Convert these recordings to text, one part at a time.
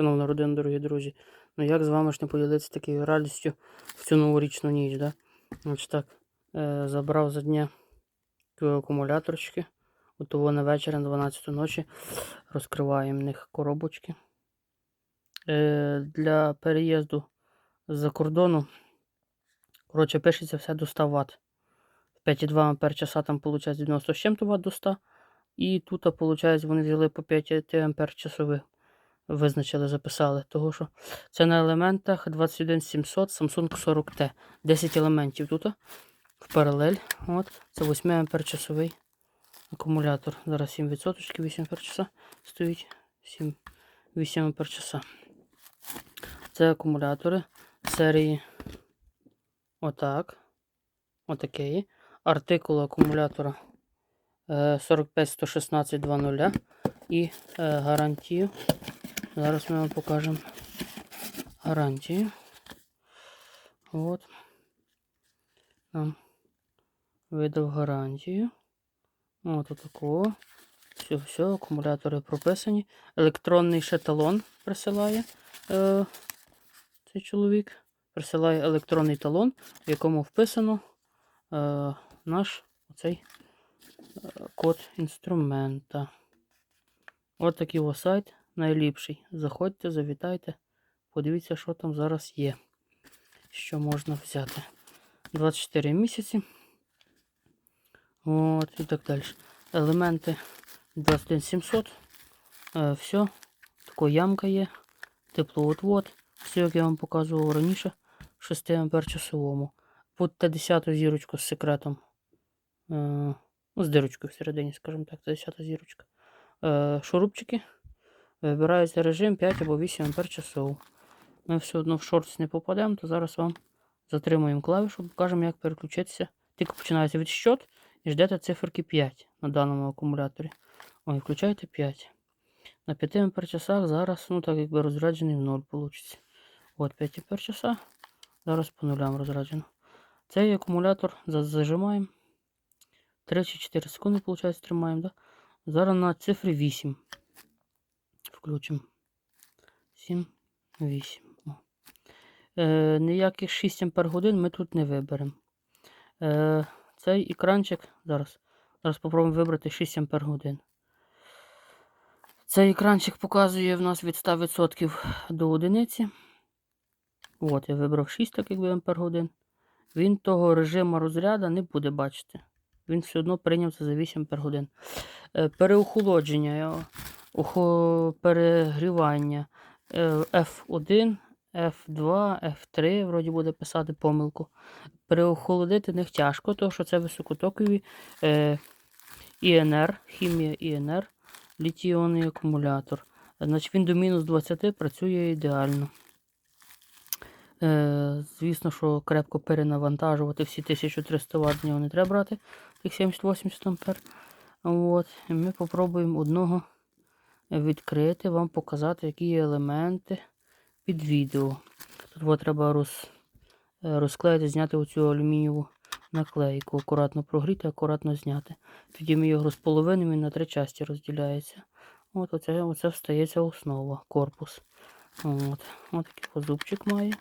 Шановна родина, дорогі друзі. Ну як з вами ж не поділитися такою радістю в цю новорічну ніч, да? Значить так, е, забрав за дня акумуляторчики. От на вечір на 12 ночі розкриваємо в них коробочки. Е, для переїзду з-за кордону. Коротше, пишеться все до 100 Вт. 5,2 ампер часа там виходить 90 з чим-то Вт до 100. І тут, виходить, вони взяли по 5 ампер часових. Визначили, записали. Того, що це на елементах 21700 Samsung 40T. 10 елементів тут в паралель. От. Це 8 ампер часовий акумулятор. Зараз 7%, 8 ампер часа стоїть. 7, 8 ампер часа. Це акумулятори серії отак. Отакий. Артикул акумулятора е, 4511620 і е, гарантію. Зараз ми вам покажемо гарантію. От. Нам видав гарантію. От отакого. Все, все, акумулятори прописані. Електронний ще присилає е, цей чоловік. Присилає електронний талон, в якому вписано е, наш оцей е, код інструмента. От такий ось сайт найліпший. Заходьте, завітайте, подивіться, що там зараз є. Що можна взяти. 24 місяці. От і так далі. Елементи 21700. Е, все. Така ямка є. Теплоотвод. Все, як я вам показував раніше. 6 ампер часовому. Під 10 зірочку з секретом. Е, ну, з дирочкою всередині, скажімо так, це 10 зірочка. Е, шурупчики. Вибирається режим 5 або 8 ампер часов. Ми все одно в шортс не попадемо, то зараз вам затримуємо клавішу, покажемо, як переключитися. Тільки починається відсчет і ждете циферки 5 на даному акумуляторі. Ой, включайте 5. На 5 ампер часах зараз, ну так якби розряджений в 0 вийде. От 5 ампер часа. Зараз по нулям розряджено. Цей акумулятор зажимаємо. 3 чи 4 секунди, виходить, тримаємо. Да? Зараз на цифрі 8. Включимо. 7, 8. Е, ніяких 6 ампер годин ми тут не виберемо. Е, цей екранчик зараз. Зараз спробуємо вибрати 6 ампер годин. Цей екранчик показує в нас від 100% до одиниці. От, я вибрав 6 так якби ампер годин. Він того режиму розряду не буде бачити. Він все одно прийняв це за 8 ампер годин. Е, переохолодження, охо- перегрівання е, F1, F2, F3, вроді буде писати помилку. Переохолодити них тяжко, тому що це високотокові е, ІНР, хімія ІНР, літій-іонний акумулятор. Значить, він до мінус 20 працює ідеально. Е, звісно, що крепко перенавантажувати всі 1300 Вт не треба брати, тих 70-80 ампер. От, і ми попробуємо одного відкрити, вам показати, які елементи під відео. Тут от, треба роз, е, розклеїти, зняти оцю алюмінієву наклейку. Акуратно прогріти, акуратно зняти. Тоді ми його розполовинимо і на три часті розділяється. От оце, оце встається основа, корпус. От, от такий от зубчик має.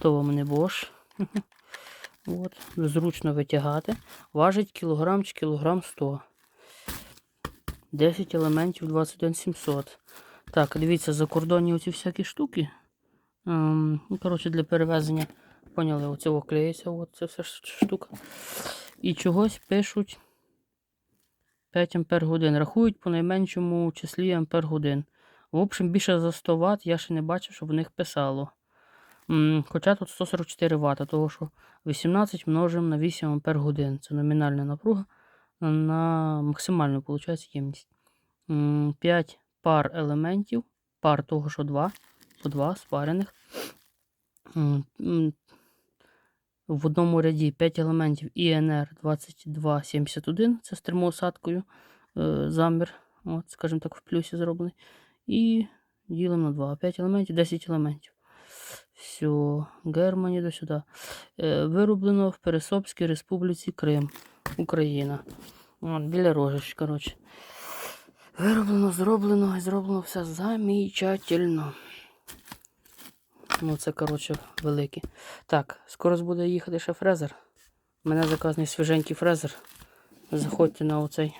То вам не Bosch. От, зручно витягати. Важить кілограм чи кілограм 100. 10 елементів 21700. Так, дивіться, закордонні оці всякі штуки. Ем, ну, коротше, для перевезення. Поняли, оце клеїться, от це вся штука. І чогось пишуть 5 ампер годин. Рахують по найменшому числі ампер годин. В общем, більше за 100 Вт я ще не бачив, щоб в них писало. Хоча тут 144 Вт, того що 18 множимо на 8 ампер годин. Це номінальна напруга на максимальну виходить, ємність. 5 пар елементів, пар того, що 2, по 2 спарених. В одному ряді 5 елементів ІНР 2271, це з термоусадкою е, замір, от, скажімо так, в плюсі зроблений. І ділимо на 2. 5 елементів, 10 елементів. Все, Германії до сюди. Е, вироблено в Пересопській Республіці Крим, Україна. От, біля рожищ, коротше. Вироблено, зроблено і зроблено все замечательно. Ну, це, коротше, великі. Так, скоро буде їхати ще фрезер. У мене заказаний свіженький фрезер. Заходьте на оцей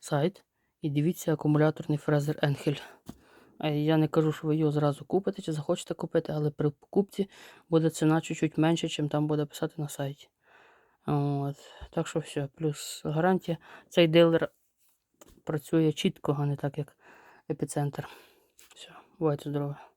сайт і дивіться акумуляторний фрезер Енхель. Я не кажу, що ви його зразу купите чи захочете купити, але при покупці буде ціна чуть-чуть менше, чим там буде писати на сайті. От. Так що все, плюс гарантія. Цей дилер працює чітко, а не так, як епіцентр. Все, бувайте здорові.